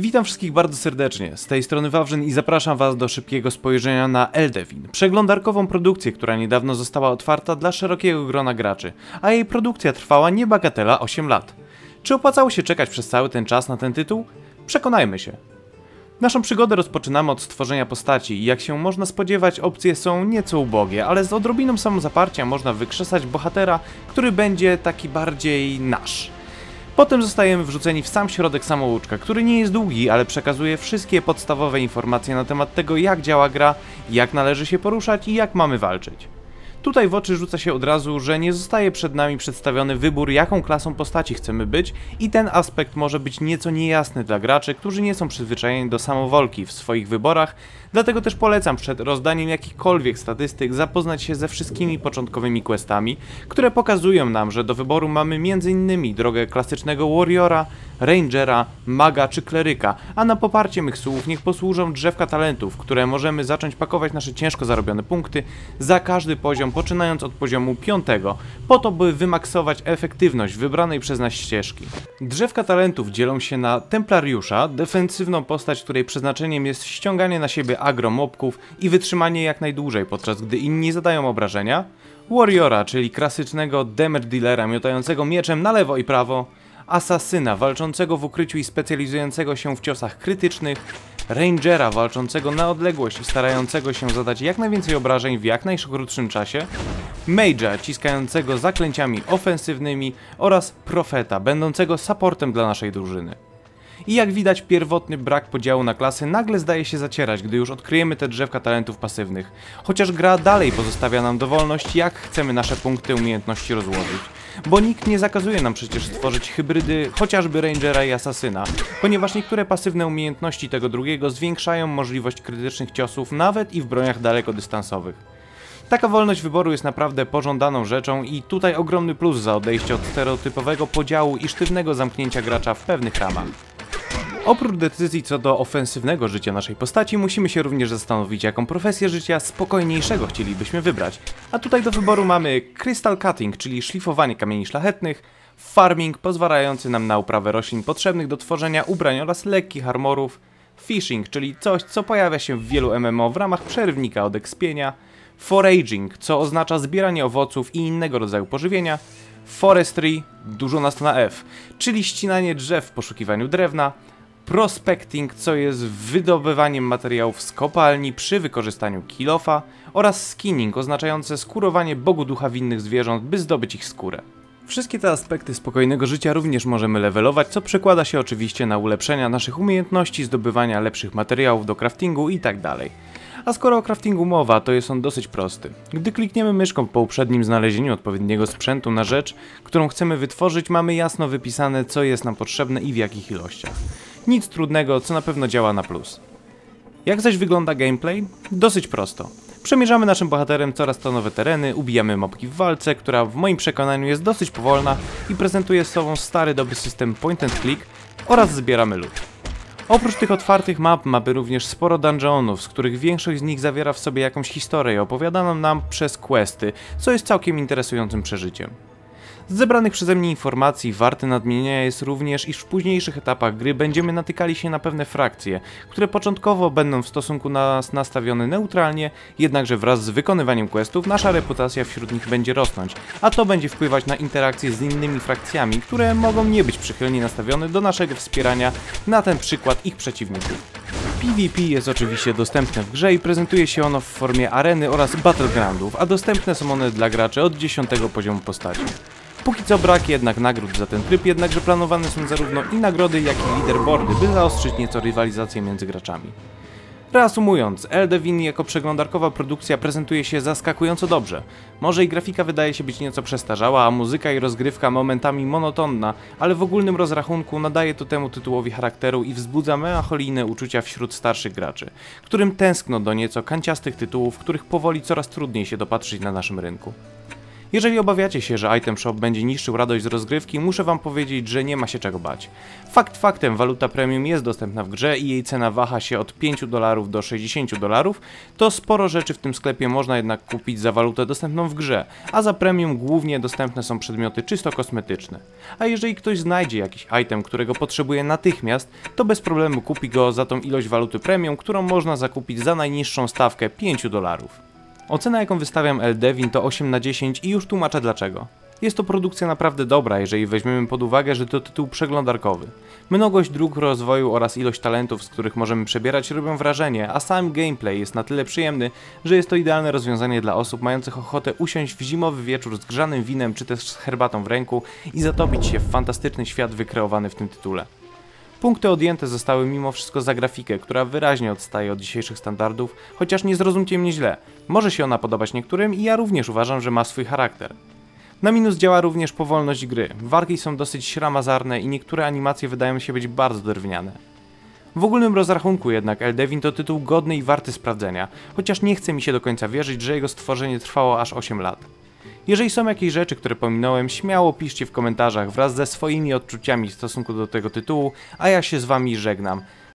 Witam wszystkich bardzo serdecznie, z tej strony Wawrzyn i zapraszam Was do szybkiego spojrzenia na Eldevin, przeglądarkową produkcję, która niedawno została otwarta dla szerokiego grona graczy, a jej produkcja trwała niebagatela 8 lat. Czy opłacało się czekać przez cały ten czas na ten tytuł? Przekonajmy się. Naszą przygodę rozpoczynamy od stworzenia postaci i jak się można spodziewać opcje są nieco ubogie, ale z odrobiną samozaparcia można wykrzesać bohatera, który będzie taki bardziej nasz. Potem zostajemy wrzuceni w sam środek samouczka, który nie jest długi, ale przekazuje wszystkie podstawowe informacje na temat tego jak działa gra, jak należy się poruszać i jak mamy walczyć. Tutaj w oczy rzuca się od razu, że nie zostaje przed nami przedstawiony wybór, jaką klasą postaci chcemy być, i ten aspekt może być nieco niejasny dla graczy, którzy nie są przyzwyczajeni do samowolki w swoich wyborach, dlatego też polecam przed rozdaniem jakichkolwiek statystyk zapoznać się ze wszystkimi początkowymi questami, które pokazują nam, że do wyboru mamy m.in. drogę klasycznego warriora, rangera, maga czy kleryka, a na poparcie mych słów niech posłużą drzewka talentów, które możemy zacząć pakować nasze ciężko zarobione punkty za każdy poziom, poczynając od poziomu 5, po to by wymaksować efektywność wybranej przez nas ścieżki. Drzewka talentów dzielą się na Templariusza, defensywną postać, której przeznaczeniem jest ściąganie na siebie agro mobków i wytrzymanie jak najdłużej, podczas gdy inni zadają obrażenia, Warriora, czyli klasycznego damage dealera miotającego mieczem na lewo i prawo, asasyna walczącego w ukryciu i specjalizującego się w ciosach krytycznych, rangera walczącego na odległość i starającego się zadać jak najwięcej obrażeń w jak najkrótszym czasie, mage'a ciskającego zaklęciami ofensywnymi oraz profeta będącego supportem dla naszej drużyny. I jak widać, pierwotny brak podziału na klasy nagle zdaje się zacierać, gdy już odkryjemy te drzewka talentów pasywnych. Chociaż gra dalej pozostawia nam dowolność, jak chcemy nasze punkty umiejętności rozłożyć. Bo nikt nie zakazuje nam przecież stworzyć hybrydy chociażby Rangera i Asasyna, ponieważ niektóre pasywne umiejętności tego drugiego zwiększają możliwość krytycznych ciosów nawet i w broniach dalekodystansowych. Taka wolność wyboru jest naprawdę pożądaną rzeczą i tutaj ogromny plus za odejście od stereotypowego podziału i sztywnego zamknięcia gracza w pewnych ramach. Oprócz decyzji co do ofensywnego życia naszej postaci, musimy się również zastanowić, jaką profesję życia spokojniejszego chcielibyśmy wybrać. A tutaj do wyboru mamy Crystal Cutting, czyli szlifowanie kamieni szlachetnych, Farming, pozwalający nam na uprawę roślin potrzebnych do tworzenia ubrań oraz lekkich armorów, Fishing, czyli coś, co pojawia się w wielu MMO w ramach przerywnika od ekspienia, Foraging, co oznacza zbieranie owoców i innego rodzaju pożywienia, Forestry, dużo nas to na F, czyli ścinanie drzew w poszukiwaniu drewna, prospecting, co jest wydobywaniem materiałów z kopalni przy wykorzystaniu kilofa oraz skinning, oznaczające skurowanie bogu ducha winnych zwierząt, by zdobyć ich skórę. Wszystkie te aspekty spokojnego życia również możemy levelować, co przekłada się oczywiście na ulepszenia naszych umiejętności, zdobywania lepszych materiałów do craftingu itd. A skoro o craftingu mowa, to jest on dosyć prosty. Gdy klikniemy myszką po uprzednim znalezieniu odpowiedniego sprzętu na rzecz, którą chcemy wytworzyć, mamy jasno wypisane co jest nam potrzebne i w jakich ilościach. Nic trudnego, co na pewno działa na plus. Jak zaś wygląda gameplay? Dosyć prosto. Przemierzamy naszym bohaterem coraz to nowe tereny, ubijamy mopki w walce, która w moim przekonaniu jest dosyć powolna i prezentuje sobą stary dobry system point and click oraz zbieramy loot. Oprócz tych otwartych map mamy również sporo dungeonów, z których większość z nich zawiera w sobie jakąś historię opowiadaną nam przez questy, co jest całkiem interesującym przeżyciem. Z zebranych przeze mnie informacji warte nadmienienia jest również, iż w późniejszych etapach gry będziemy natykali się na pewne frakcje, które początkowo będą w stosunku do nas nastawione neutralnie, jednakże wraz z wykonywaniem questów nasza reputacja wśród nich będzie rosnąć, a to będzie wpływać na interakcje z innymi frakcjami, które mogą nie być przychylnie nastawione do naszego wspierania, na ten przykład ich przeciwników. PvP jest oczywiście dostępne w grze i prezentuje się ono w formie areny oraz battlegroundów, a dostępne są one dla graczy od 10 poziomu postaci. Póki co brak jednak nagród za ten tryb, jednakże planowane są zarówno i nagrody, jak i leaderboardy, by zaostrzyć nieco rywalizację między graczami. Reasumując, Eldevin jako przeglądarkowa produkcja prezentuje się zaskakująco dobrze. Może i grafika wydaje się być nieco przestarzała, a muzyka i rozgrywka momentami monotonna, ale w ogólnym rozrachunku nadaje to temu tytułowi charakteru i wzbudza melancholijne uczucia wśród starszych graczy, którym tęskno do nieco kanciastych tytułów, których powoli coraz trudniej się dopatrzyć na naszym rynku. Jeżeli obawiacie się, że Item Shop będzie niszczył radość z rozgrywki, muszę wam powiedzieć, że nie ma się czego bać. Fakt faktem, waluta premium jest dostępna w grze i jej cena waha się od 5 dolarów do 60 dolarów, to sporo rzeczy w tym sklepie można jednak kupić za walutę dostępną w grze, a za premium głównie dostępne są przedmioty czysto kosmetyczne. A jeżeli ktoś znajdzie jakiś item, którego potrzebuje natychmiast, to bez problemu kupi go za tą ilość waluty premium, którą można zakupić za najniższą stawkę 5 dolarów. Ocena jaką wystawiam Eldevin to 8 na 10 i już tłumaczę dlaczego. Jest to produkcja naprawdę dobra, jeżeli weźmiemy pod uwagę, że to tytuł przeglądarkowy. Mnogość dróg rozwoju oraz ilość talentów, z których możemy przebierać robią wrażenie, a sam gameplay jest na tyle przyjemny, że jest to idealne rozwiązanie dla osób mających ochotę usiąść w zimowy wieczór z grzanym winem czy też z herbatą w ręku i zatopić się w fantastyczny świat wykreowany w tym tytule. Punkty odjęte zostały mimo wszystko za grafikę, która wyraźnie odstaje od dzisiejszych standardów, chociaż nie zrozumcie mnie źle. Może się ona podobać niektórym i ja również uważam, że ma swój charakter. Na minus działa również powolność gry. Warki są dosyć śramazarne i niektóre animacje wydają się być bardzo drewniane. W ogólnym rozrachunku jednak Eldevin to tytuł godny i warty sprawdzenia, chociaż nie chce mi się do końca wierzyć, że jego stworzenie trwało aż 8 lat. Jeżeli są jakieś rzeczy, które pominąłem, śmiało piszcie w komentarzach wraz ze swoimi odczuciami w stosunku do tego tytułu, a ja się z wami żegnam.